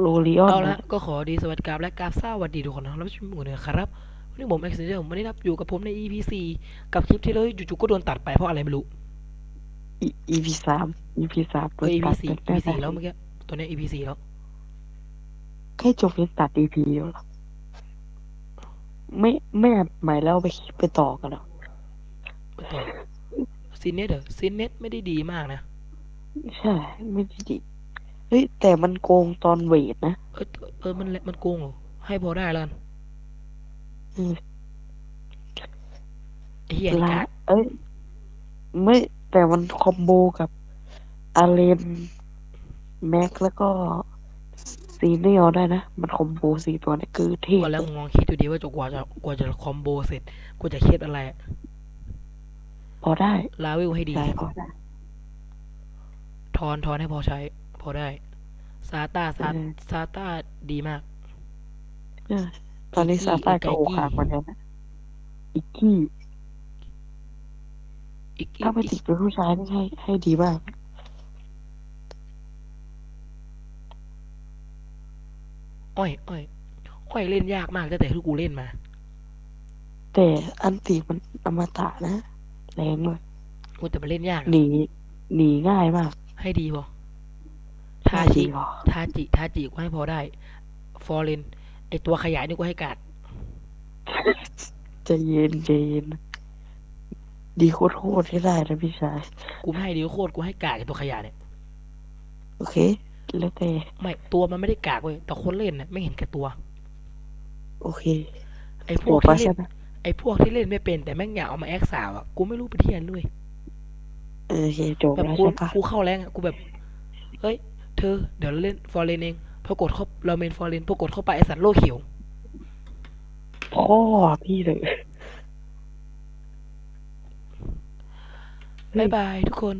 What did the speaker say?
โรลิออนเอาละนะก็ขอดีสวัสดีครับและกราบสวัสดีทุกคนนะครับรับชมหมู่เหนือครับวันนี้ผมเอ็กซ์เซนเจอร์ผมวันนี้นะครับอยู่กับผมใน EP 4กับคลิปที่เลยจู่ๆก็โดนตัดไปเพราะอะไรไม่รู้อี EP สาม EP สามเออ EP ตัด4เป็น EP 4แล้วเมื่อกี้ตัวเนี้ย EP 4แล้วแค่จบยังตัด EP เดียวเหรอไม่ไม่อัดใหม่แล้วเอาไปไปต่อกันเหรอต่อซีเน็ตเหรอซีเน็ตไม่ได้ดีมากนะ ใช่ ไม่ได้ดี เฮ้ยแต่มันโกงตอนเวทนะเออเออมันมันโกงเหรอให้พอได้แล้วกันอืมไอ้เหี้ยละกากเอ้ยไม่แต่มันคอมโบกับอาเลนแม็กแล้วก็ซีเนียลได้นะ มันคอมโบสี่ตัวเนี่ยคือเท่ก็แล้วมึงลองคิดดูดิว่าจะกว่าจะกว่าจะคอมโบเสร็จกว่าจะเครียดอะไรอะพอได้ลาวิลให้ดี ได้พอได้ ทอนทอนให้พอใช้ พอได้ซาตาซาเออซาตาดีมาก เออตอนนี้อีกซาต้าอีกก็ไกโอกี้คาเหมือนกันนะอีกกี้ อีกถ้าไปติดเป็นผู้ชายนี่ให้ให้ดีมาก อ้อยอ้อยอ้อยเล่นยากมากตั้งแต่ที่กูเล่นมา แต่อันติมันอมตะนะแรงเลยกูแต่มันเล่นยากหนีหนีง่ายมาก ให้ดีพอ ทาได้ชิดีพอทาจิทาจิกูให้พอได้ ฟอร์เรนไอตัวขยายนี่กูให้กาดใจะเย็นใจเย็นดีโคตรโคตรให้ได้นะพี่ชาย กูไม่ให้ดีโคตรกูให้กาดไอตัวขยายเนี่ย โอเค แล้วแต่ ไม่ตัวมันไม่ได้กากเว้ย แต่คนเล่นน่ะไม่เห็นแก่ตัว โอเค ไอพหัววกปลาที่ใช่เล่นไหมไอพวกที่เล่นไม่เป็นแต่แม่งอยากเอามาแอคสาวอะ กูไม่รู้ไปเที่ยนด้วยเออโอเคจบแบบแล้วกูใช่ปะกูเข้าแรงอะ กูแบบ เฮ้ย เธอ เดี๋ยวเราเล่นฟอร์เรนเองพอกดเข้าเราเมนฟอร์เรนพอกดเข้าไปไอสัตว์โลกเขียวพ่อพี่เลยบายบายทุกคน